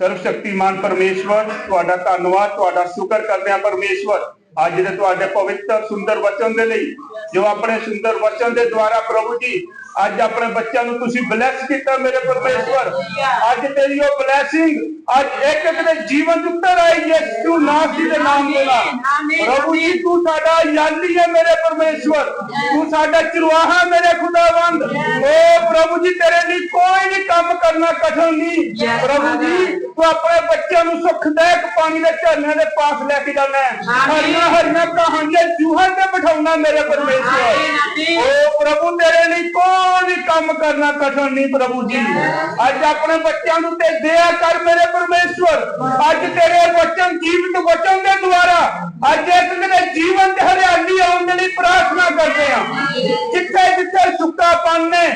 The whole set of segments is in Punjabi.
ਸਰਵ ਸ਼ਕਤੀਮਾਨ ਪਰਮੇਸ਼ਵਰ ਤੁਹਾਡਾ ਧੰਨਵਾਦ ਤੁਹਾਡਾ ਸ਼ੁਕਰ ਕਰਦੇ ਹਾਂ ਪਰਮੇਸ਼ਵਰ। ਅੱਜ ਦੇ ਤੁਹਾਡੇ ਪਵਿੱਤਰ ਸੁੰਦਰ ਵਚਨ ਦੇ ਲਈ ਜੋ ਆਪਣੇ ਸੁੰਦਰ ਵਚਨ ਦੇ ਦੁਆਰਾ ਪ੍ਰਭੂ ਜੀ ਅੱਜ ਆਪਣੇ ਬੱਚਿਆਂ ਨੂੰ ਤੁਸੀਂ ਬਲੈਸ ਕੀਤਾ ਮੇਰੇ ਪਰਮੇਸ਼ਵਰ। ਅੱਜ ਤੇਰੀ ਉਹ ਬਲੇਸਿੰਗ ਅੱਜ ਇੱਕ ਇੱਕ ਦੇ ਜੀਵਨ ਉੱਤਰ ਆਈ ਯਿਸੂ ਨਾਸੀ ਦੇ ਨਾਮ ਦੇ ਨਾਲ। ਪ੍ਰਭੂ ਜੀ ਤੂੰ ਸਾਡਾ ਯਾਲੀ ਹੈ ਮੇਰੇ ਪਰਮੇਸ਼ਵਰ। ਤੂੰ ਸਾਡਾ ਚਰਵਾਹਾ ਮੇਰੇ ਖੁਦਾਵੰਦ। ਓ ਪ੍ਰਭੂ ਜੀ ਤੇਰੇ ਲਈ ਕੋਈ ਵੀ ਕੰਮ ਕਰਨਾ ਕਠਿਨ ਨਹੀਂ। ਪ੍ਰਭੂ ਜੀ ਤੂੰ ਆਪਣੇ ਬੱਚਿਆਂ ਨੂੰ ਸੁਖਦਾਇਕ ਪਾਣੀ ਦੇ ਝਰਨਿਆਂ ਦੇ ਪਾਸ ਲੈ ਕੇ ਜਾਣਾ ਹਰੀਆਂ ਹਰੀਆਂ ਕਹਾਣੀਆਂ ਜੂਹਾਂ ਤੇ ਬਿਠਾਉਣਾ ਮੇਰੇ ਪਰਮੇਸ਼ਵਰ। ਓ ਪ੍ਰਭੂ ਤੇਰੇ ਲਈ ਕੋਈ ਵੀ ਕੰਮ ਕਰਨਾ ਕਠਿਨ ਨਹੀਂ ਪ੍ਰਭੂ ਜੀ। ਅੱਜ ਆਪਣੇ ਬੱਚਿਆਂ ਨੂੰ ਤੇ ਦਇਆ ਕਰ ਮੇਰੇ ਪਰਮੇਸ਼ਵਰ। ਅੱਜ ਤੇਰੇ ਵਚਨ ਜੀਵਿਤ ਵਚਨ ਦੇ ਦੁਆਰਾ ਅੱਜ ਇੱਕ ਦੇ ਜੀਵਨ ਤੇ ਹਰਿਆਲੀ ਆਉਣ ਦੇ ਲਈ ਪ੍ਰਾਰਥਨਾ ਕਰਦੇ ਹਾਂ। ਜਿੱਥੇ ਜਿੱਥੇ ਸੁੱਕਾਪਨ ਨੇ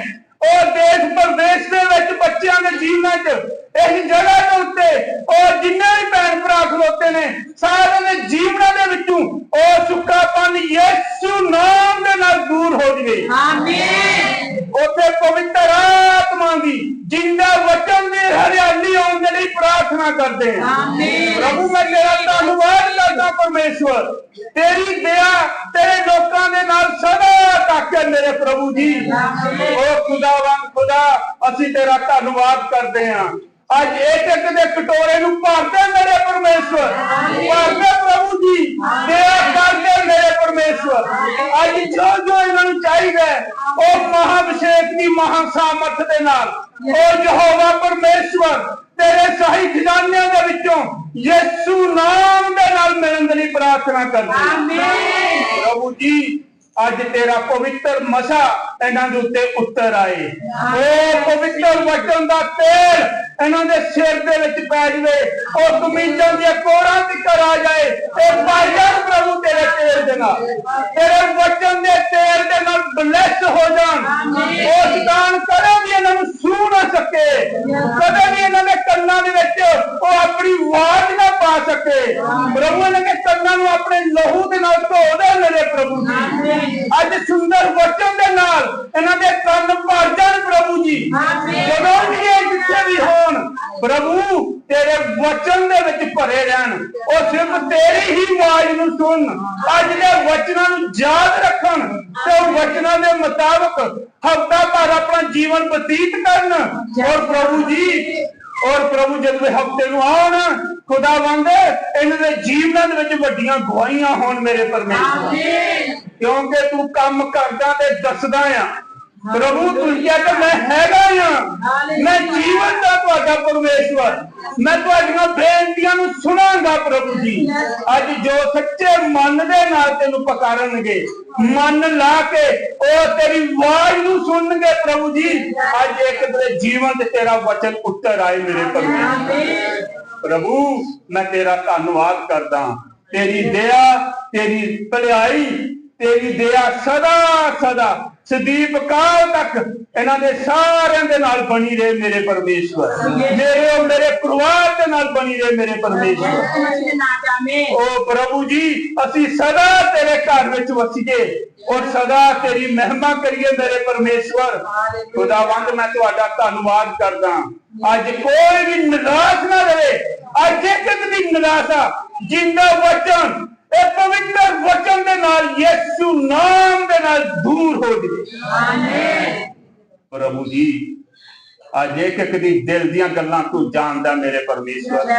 ਉਹ ਦੇਸ਼ ਪ੍ਰਦੇਸ਼ ਦੇ ਵਿੱਚ ਬੱਚਿਆਂ ਦੇ ਜੀਵਨਾਂ 'ਚ ਇਸ ਜਗ੍ਹਾ ਦੇ ਉੱਤੇ ਉਹ ਜਿੰਨੇ ਵੀ ਭੈਣ ਭਰਾ ਖਲੋਤੇ ਨੇ ਸਾਰਿਆਂ ਦੇ ਜੀਵਨਾਂ ਦੇ ਵਿੱਚੋਂ ਉਹ ਸੁੱਕਾਪਨ ਯਿਸੂ ਨਾਮ ਦੇ ਨਾਲ ਦੂਰ ਹੋ ਜਵੇ। ਉੱਥੇ ਪਵਿੱਤਰ ਆਤਮਾ ਦੀ ਜਿੰਦਾ ਵਚਨ ਦੀ ਹਰਿਆਲੀ ਆਉਣ ਦੇ ਲਈ ਪ੍ਰਾਰਥਨਾ ਕਰਦੇ ਹਾਂ। ਪ੍ਰਭੂ ਮੈਂ ਤੇਰਾ ਧੰਨਵਾਦ ਕਰਦਾ ਪਰਮੇਸ਼ਵਰ। ਤੇਰੀ ਦਇਆ ਤੇਰੇ ਲੋਕਾਂ ਦੇ ਨਾਲ ਸਦਾ ਹੈ ਮੇਰੇ ਪ੍ਰਭੂ ਜੀ। ਓ ਖੁਦਾਵੰਦ ਖੁਦਾ ਅਸੀਂ ਤੇਰਾ ਧੰਨਵਾਦ ਕਰਦੇ ਹਾਂ ਅੱਜ ਇੱਕ ਇੱਕ ਦੇ ਕਟੋਰੇ ਨੂੰ ਭਰਦੇ ਮੇਰੇ ਪਰਮੇਸ਼ਵਰ। ਭਰਦੇ ਪ੍ਰਭੂ ਜੀ ਦਇਆ ਕਰਦੇ ਮੇਰੇ ਪਰਮੇਸ਼ਵਰ। ਅੱਜ ਜੋ ਜੋ ਇਹਨਾਂ ਨੂੰ ਚਾਹੀਦਾ ਉਹ ਮਹਾਭਿਸ਼ੇਕ ਦੀ ਮਹਾ ਸਾਮਰਥ ਦੇ ਨਾਲ। ਉਹ ਯਹੋਵਾ ਪਰਮੇਸ਼ਵਰ ਤੇਰੇ ਸਹੀ ਖਜ਼ਾਨਿਆਂ ਦੇ ਵਿੱਚੋਂ ਯਿਸੂ ਨਾਮ ਦੇ ਨਾਲ ਮਿਲਣ ਦੇ ਪ੍ਰਾਰਥਨਾ ਕਰਦੇ ਹਾਂ ਪ੍ਰਭੂ ਜੀ ਅੱਜ ਤੇਰਾ ਪਵਿੱਤਰ ਮਸਾ ਇਹਨਾਂ ਦੇ ਉੱਤੇ ਉੱਤਰ ਆਏ। ਉਹ ਪਵਿੱਤਰ ਵਚਨ ਦਾ ਤੇਲ ਇਹਨਾਂ ਦੇ ਸਿਰ ਦੇ ਵਿੱਚ ਪੈ ਜਵੇ ਉਹ ਕਮੀਜ਼ਾਂ ਦੀਆਂ ਕੋਰਾਂ ਤੱਕ ਆ ਜਾਏ ਤੇ ਪਾਜਨ ਪ੍ਰਭੂ ਤੇਰੇ ਤੇਲ ਦੇ ਨਾਲ। ਤੇਰੇ ਵਚਨ ਦੇ ਤੇਲ ਦੇ ਨਾਲ ਬਲੈਸ ਹੋ ਜਾਣ। ਉਹ ਸ਼ੈਤਾਨ ਕਦੇ ਵੀ ਇਹਨਾਂ ਨੂੰ ਸੂ ਨਾ ਸਕੇ ਕਦੇ ਵੀ ਇਹਨਾਂ ਦੇ ਕੰਨਾਂ ਦੇ ਵਿੱਚ ਉਹ ਆਪਣੀ ਆਵਾਜ਼ ਨਾ ਸਕੇ ਪ੍ਰਭੂ ਇਹਨਾਂ ਦੇ ਕੰਨਾਂ ਨੂੰ ਆਪਣੇ ਲਹੂ ਦੇ ਨਾਲ ਧੋ ਦੇ ਮੇਰੇ ਪ੍ਰਭੂ ਜੀ। ਅੱਜ ਸੁੰਦਰ ਵਚਨ ਦੇ ਨਾਲ ਇਹਨਾਂ ਦੇ ਕੰਨ ਭਰ ਜਾਣ ਪ੍ਰਭੂ ਜੀ। ਜਦੋਂ ਵੀ ਇਹ ਜਿੱਥੇ ਵੀ ਹੋਣ ਪ੍ਰਭੂ ਤੇਰੇ ਵਚਨ ਦੇ ਵਿੱਚ ਭਰੇ ਰਹਿਣ। ਉਹ ਸਿਰਫ ਤੇਰੀ ਹੀ ਆਵਾਜ਼ ਨੂੰ ਸੁਣਨ। ਅੱਜ ਦੇ ਵਚਨਾਂ ਨੂੰ ਯਾਦ ਰੱਖਣ ਤੇ ਉਹ ਵਚਨਾਂ ਦੇ ਮੁਤਾਬਕ ਹਫਤਾ ਭਰ ਆਪਣਾ ਜੀਵਨ ਬਤੀਤ ਕਰਨ। ਔਰ ਪ੍ਰਭੂ ਜੀ ਔਰ ਪ੍ਰਭੂ ਜਦੋਂ ਇਹ ਹਫ਼ਤੇ ਨੂੰ ਆਉਣ ਖੁਦਾਵੰਦ ਇਹਨਾਂ ਦੇ ਜੀਵਨਾਂ ਦੇ ਵਿੱਚ ਵੱਡੀਆਂ ਗਵਾਹੀਆਂ ਹੋਣ ਮੇਰੇ ਪਰਮੇਸ਼ਵਰ ਕਿਉਂਕਿ ਤੂੰ ਕੰਮ ਕਰਦਾ ਤੇ ਦੱਸਦਾ ਆ ਪ੍ਰਭੂ ਤੂੰ ਕਿਹਾ ਕਿ ਮੈਂ ਹੈਗਾ ਆ ਮੈਂ ਜੀਵਨ ਦਾ ਤੁਹਾਡਾ ਪਰਮੇਸ਼ਵਰ। ਮੈਂ ਤੁਹਾਡੀਆਂ ਬੇਨਤੀਆਂ ਨੂੰ ਸੁਣਾਂਗਾ ਪ੍ਰਭੂ ਜੀ। ਅੱਜ ਜੋ ਸੱਚੇ ਮਨ ਦੇ ਨਾਲ ਤੈਨੂੰ ਪਕਾਰਨਗੇ ਮਨ ਲਾ ਕੇ ਉਹ ਤੇਰੀ ਆਵਾਜ਼ ਨੂੰ ਸੁਣਨਗੇ ਪ੍ਰਭੂ ਜੀ। ਅੱਜ ਇੱਕ ਦੇ ਜੀਵਨ ਤੇ ਤੇਰਾ ਵਚਨ ਉੱਤਰ ਆਏ ਮੇਰੇ ਪਰਮੇਸ਼ਵਰ। ਪ੍ਰਭੂ ਮੈਂ ਤੇਰਾ ਧੰਨਵਾਦ ਕਰਦਾ ਤੇਰੀ ਦਇਆ ਤੇਰੀ ਭਲਾਈ ਤੇਰੀ ਦਇਆ ਸਦਾ ਸਦਾ ਸਦੀਪ ਕਾਲ ਤੱਕ ਇਹਨਾਂ ਦੇ ਸਾਰਿਆਂ ਦੇ ਨਾਲ ਬਣੀ ਰਹੇ ਮੇਰੇ ਪਰਮੇਸ਼ਵਰ। ਮੇਰੇ ਉਹ ਮੇਰੇ ਪਰਿਵਾਰ ਦੇ ਨਾਲ ਬਣੀ ਰਹੇ ਮੇਰੇ ਪਰਮੇਸ਼ਵਰ। ਓ ਪ੍ਰਭੂ ਜੀ, ਅਸੀਂ ਸਦਾ ਤੇਰੇ ਘਰ ਵਿੱਚ ਵਸੀਏ ਔਰ ਸਦਾ ਤੇਰੀ ਮਹਿਮਾ ਕਰੀਏ ਮੇਰੇ ਪਰਮੇਸ਼ਵਰ। ਖੁਦਾਵੰਦ, ਮੈਂ ਤੁਹਾਡਾ ਧੰਨਵਾਦ ਕਰਦਾ ਅੱਜ ਕੋਈ ਵੀ ਨਿਰਾਸ਼ ਨਾ ਰਹੇ। ਅੱਜ ਇੱਕ ਇੱਕ ਨਿਰਾਸ਼ਾ ਜਿੰਦਾ ਵਚਨ ਇਹ ਪਵਿੱਤਰ ਵਚਨ ਦੇ ਨਾਲ ਯਿਸੂ ਨਾਮ ਦੇ ਨਾਲ ਦੂਰ ਹੋ ਜਾਵੇ। ਪ੍ਰਭੂ ਜੀ ਅੱਜ ਇੱਕ ਇੱਕ ਦੀ ਦਿਲ ਦੀਆਂ ਗੱਲਾਂ ਤੂੰ ਜਾਣਦਾ ਮੇਰੇ ਪਰਮੇਸ਼ਵਰ।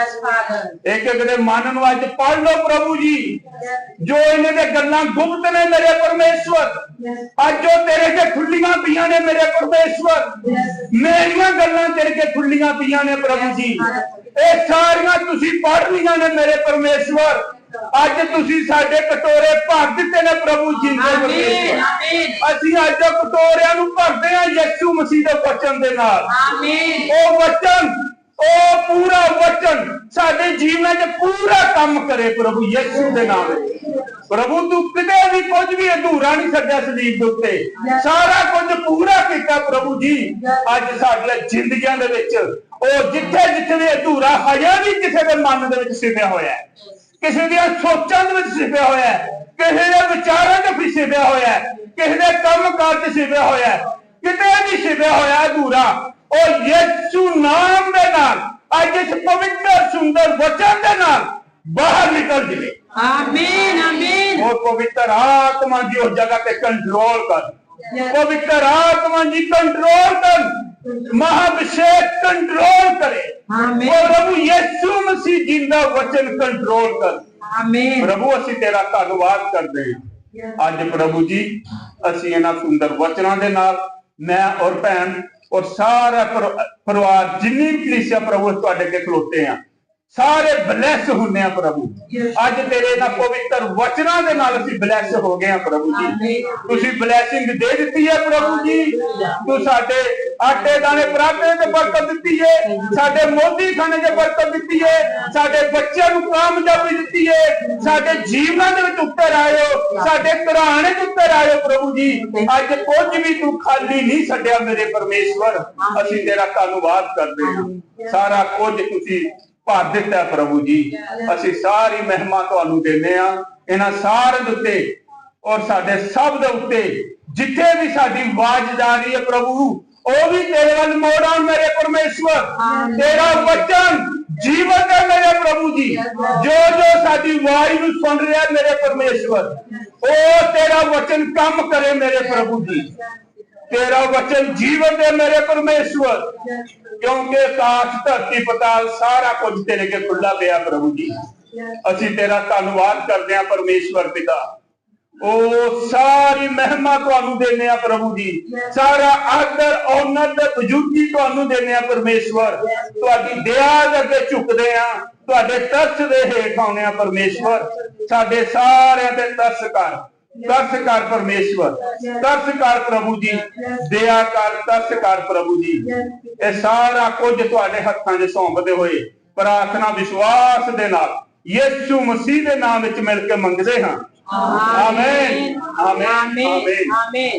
ਇੱਕ ਇੱਕ ਦੇ ਮਨ ਨੂੰ ਅੱਜ ਪੜ ਲਓ ਪ੍ਰਭੂ ਜੀ। ਜੋ ਇਹਨਾਂ ਦੇ ਗੱਲਾਂ ਗੁਪਤ ਨੇ ਮੇਰੇ ਪਰਮੇਸ਼ਵਰ ਅੱਜ ਜੋ ਤੇਰੇ ਕੇ ਖੁੱਲੀਆਂ ਪਈਆਂ ਨੇ ਮੇਰੇ ਪਰਮੇਸ਼ਵਰ। ਮੇਰੀਆਂ ਗੱਲਾਂ ਤੇਰੇ ਕੇ ਖੁੱਲੀਆਂ ਪਈਆਂ ਨੇ ਪ੍ਰਭੂ ਜੀ। ਇਹ ਸਾਰੀਆਂ ਤੁਸੀਂ ਪੜ ਲਈਆਂ ਨੇ ਮੇਰੇ ਪਰਮੇਸ਼ਵਰ। ਅੱਜ ਤੁਸੀਂ ਸਾਡੇ ਕਟੋਰੇ ਭਰ ਦਿੱਤੇ ਨੇ ਪ੍ਰਭੂ ਜੀ ਦੇ ਪਰਮੇਸ਼ਵਰ ਅਸੀਂ ਅੱਜ ਉਹ ਕਟੋਰਿਆਂ ਨੂੰ ਭਰਦੇ ਹਾਂ ਯਿਸੂ ਮਸੀਹ ਦੇ ਵਚਨ ਦੇ ਨਾਲ। ਉਹ ਵਚਨ ਉਹ ਪੂਰਾ ਵਚਨ ਸਾਡੇ ਜੀਵਨ 'ਚ ਪੂਰਾ ਕੰਮ ਕਰੇ ਪ੍ਰਭੂ ਯਿਸੂ ਦੇ ਨਾਮ ਵਿੱਚ ਪ੍ਰਭੂ ਤੂੰ ਕਿਤੇ ਵੀ ਕੁਝ ਵੀ ਅਧੂਰਾ ਨਹੀਂ ਛੱਡਿਆ ਸਲੀਬ ਦੇ ਉੱਤੇ। ਸਾਰਾ ਕੁਝ ਪੂਰਾ ਕੀਤਾ ਪ੍ਰਭੂ ਜੀ ਅੱਜ ਸਾਡੀਆਂ ਜ਼ਿੰਦਗੀਆਂ ਦੇ ਵਿੱਚ। ਉਹ ਜਿੱਥੇ ਜਿੱਥੇ ਵੀ ਅਧੂਰਾ ਹਜੇ ਵੀ ਕਿਸੇ ਦੇ ਮਨ ਦੇ ਵਿੱਚ ਸਿਪਿਆ ਹੋਇਆ ਹੈ। ਕਿਸੇ ਦੀਆਂ ਸੋਚਾਂ ਦੇ ਵਿੱਚ ਸਿਪਿਆ ਹੋਇਆ ਹੈ ਕਿਸੇ ਦੇ ਵਿਚਾਰਾਂ 'ਚ ਵੀ ਸਿਪਿਆ ਹੋਇਆ ਹੈ ਕਿਸੇ ਦੇ ਕੰਮ ਕਾਰ 'ਚ ਸਿਪਿਆ ਹੋਇਆ ਹੈ ਕਿਤੇ ਵੀ ਸਿਪਿਆ ਹੋਇਆ ਅਧੂਰਾ ਉਹ ਯਿਸੂ ਨਾਮ ਦੇ ਨਾਲ ਅੱਜ ਇਸ ਪਵਿੱਤਰ ਸੁੰਦਰ ਵਚਨ ਦੇ ਨਾਲ ਬਾਹਰ ਨਿਕਲ ਜਵੇ Amen. Amen. ਉਹ ਪਵਿੱਤਰ ਆਤਮਾ ਦੀ ਉਸ ਜਗ੍ਹਾ ਤੇ ਕੰਟਰੋਲ ਕਰ. ਪਵਿੱਤਰ ਆਤਮਾ ਜੀ ਕੰਟਰੋਲ ਕਰ ਮਹਾਭਿਸ਼ੇਕ ਕੰਟਰੋਲ ਕਰੇ Amen. ਉਹ ਪ੍ਰਭੂ ਯਿਸੂ ਮਸੀਹ ਜਿੰਦਾ ਵਚਨ ਕੰਟਰੋਲ ਕਰ Amen. ਪ੍ਰਭੂ ਅਸੀਂ ਤੇਰਾ ਧੰਨਵਾਦ ਕਰਦੇ ਹਾਂ ਅੱਜ ਪ੍ਰਭੂ ਜੀ ਅਸੀਂ ਇਹਨਾਂ ਸੁੰਦਰ ਵਚਨਾਂ ਦੇ ਨਾਲ ਮੈਂ ਔਰ ਭੈਣ ਔਰ ਸਾਰਾ ਪਰ- ਪਰਿਵਾਰ ਜਿੰਨੀ ਵੀ ਕਲੀਸਿਆ ਪ੍ਰਭੂ ਤੁਹਾਡੇ ਅੱਗੇ ਖਲੋਤੇ ਆ ਸਾਰੇ ਬਲੈਸ ਹੁੰਨੇ ਆ ਪ੍ਰਭੂ. ਅੱਜ ਤੇਰੇ ਇਹਨਾਂ ਪਵਿੱਤਰ ਵਚਨਾਂ ਦੇ ਨਾਲ ਅਸੀਂ ਬਲੈਸ ਹੋ ਗਏ ਆ ਪ੍ਰਭੂ ਜੀ. ਤੁਸੀਂ ਬਲੇਸਿੰਗ ਦੇ ਦਿੱਤੀ ਹੈ ਪ੍ਰਭੂ ਜੀ। ਤੂੰ ਸਾਡੇ ਆਟੇ ਦਾਣੇ ਪ੍ਰਾਪੇ ਤੇ ਬਰਕਤ ਦਿੱਤੀ ਹੈ ਸਾਡੇ ਮੋਦੀ ਖਾਣੇ 'ਚ ਬਰਕਤ ਦਿੱਤੀ ਹੈ ਸਾਡੇ ਬੱਚਿਆਂ ਨੂੰ ਕਾਮਯਾਬੀ ਦਿੱਤੀ ਹੈ ਸਾਡੇ ਜੀਵਨਾਂ ਦੇ ਵਿੱਚ ਉੱਤਰ ਆਇਓ। ਸਾਡੇ ਘਰਾਣੇ 'ਚ ਉੱਤਰ ਆਇਓ ਪ੍ਰਭੂ ਜੀ। ਅੱਜ ਕੁਝ ਵੀ ਤੂੰ ਖਾਲੀ ਨਹੀਂ ਛੱਡਿਆ ਮੇਰੇ ਪਰਮੇਸ਼ਵਰ। ਅਸੀਂ ਤੇਰਾ ਧੰਨਵਾਦ ਕਰਦੇ ਹਾਂ। ਸਾਰਾ ਕੁਝ ਤੁਸੀਂ ਭਰ ਦਿੱਤਾ ਪ੍ਰਭੂ ਜੀ। ਅਸੀਂ ਸਾਰੀ ਮਹਿਮਾ ਤੁਹਾਨੂੰ ਦਿੰਦੇ ਆ ਇਹਨਾਂ ਸਾਰਿਆਂ ਦੇ ਉੱਤੇ ਔਰ ਸਾਡੇ ਸਭ ਦੇ ਉੱਤੇ ਜਿੱਥੇ ਵੀ ਸਾਡੀ ਆਵਾਜ਼ ਜਾ ਰਹੀ ਹੈ ਪ੍ਰਭੂ ਉਹ ਵੀ ਤੇਰੇ ਵੱਲ ਮੋੜ ਆਉਣ ਮੇਰੇ ਪਰਮੇਸ਼ਵਰ। ਤੇਰਾ ਵਚਨ ਜੀਵਨ ਹੈ ਮੇਰੇ ਪ੍ਰਭੂ ਜੀ। ਜੋ ਜੋ ਸਾਡੀ ਆਵਾਜ਼ ਨੂੰ ਸੁਣ ਰਿਹਾ ਮੇਰੇ ਪਰਮੇਸ਼ਵਰ ਉਹ ਤੇਰਾ ਵਚਨ ਕੰਮ ਕਰੇ ਮੇਰੇ ਪ੍ਰਭੂ ਜੀ। ਤੇਰਾ ਵਚਨ ਜੀਵਨ ਦੇ ਮੇਰੇ ਪਰਮੇਸ਼ਵਰ। ਕਿਉਂਕਿ ਆਕਾਸ਼ ਧਰਤੀ, ਪਤਾਲ, ਸਾਰਾ ਕੁਝ ਤੇਰੇ ਕੇ ਖੁੱਲਾ ਪਿਆ ਪ੍ਰਭੂ ਜੀ। ਅਸੀਂ ਤੇਰਾ ਧੰਨਵਾਦ ਕਰਦੇ ਹਾਂ ਪਰਮੇਸ਼ਵਰ ਪਿਤਾ। ਉਹ ਸਾਰੀ ਮਹਿਮਾ ਤੁਹਾਨੂੰ ਦਿੰਦੇ ਆ ਪ੍ਰਭੂ ਜੀ। ਸਾਰਾ ਆਦਰ ਔਨਰ ਤੇ ਬਜੂਤੀ ਤੁਹਾਨੂੰ ਦਿੰਦੇ ਆ ਪਰਮੇਸ਼ਵਰ। ਤੁਹਾਡੀ ਦਇਆ ਦੇ ਅੱਗੇ ਝੁਕਦੇ ਆ ਤੁਹਾਡੇ ਤਰਸ ਦੇ ਹੇਠ ਆਉਂਦੇ ਆ ਪਰਮੇਸ਼ਵਰ। ਸਾਡੇ ਸਾਰਿਆਂ ਤੇ ਤਰਸ ਕਰ ਤਰਸ ਕਰ ਪਰਮੇਸ਼ਵਰ ਤਰਸ ਕਰ ਪ੍ਰਭੂ ਜੀ ਦਇਆ ਕਰ ਤਰਸ ਕਰ ਪ੍ਰਭੂ ਜੀ। ਇਹ ਸਾਰਾ ਕੁਝ ਤੁਹਾਡੇ ਹੱਥਾਂ 'ਚ ਸੌਂਪਦੇ ਹੋਏ ਪ੍ਰਾਰਥਨਾ ਵਿਸ਼ਵਾਸ ਦੇ ਨਾਲ ਯਿਸੂ ਮਸੀਹ ਦੇ ਨਾਮ ਵਿੱਚ ਮਿਲ ਕੇ ਮੰਗਦੇ ਹਾਂ। Amen amen. ਆਮੇਨ.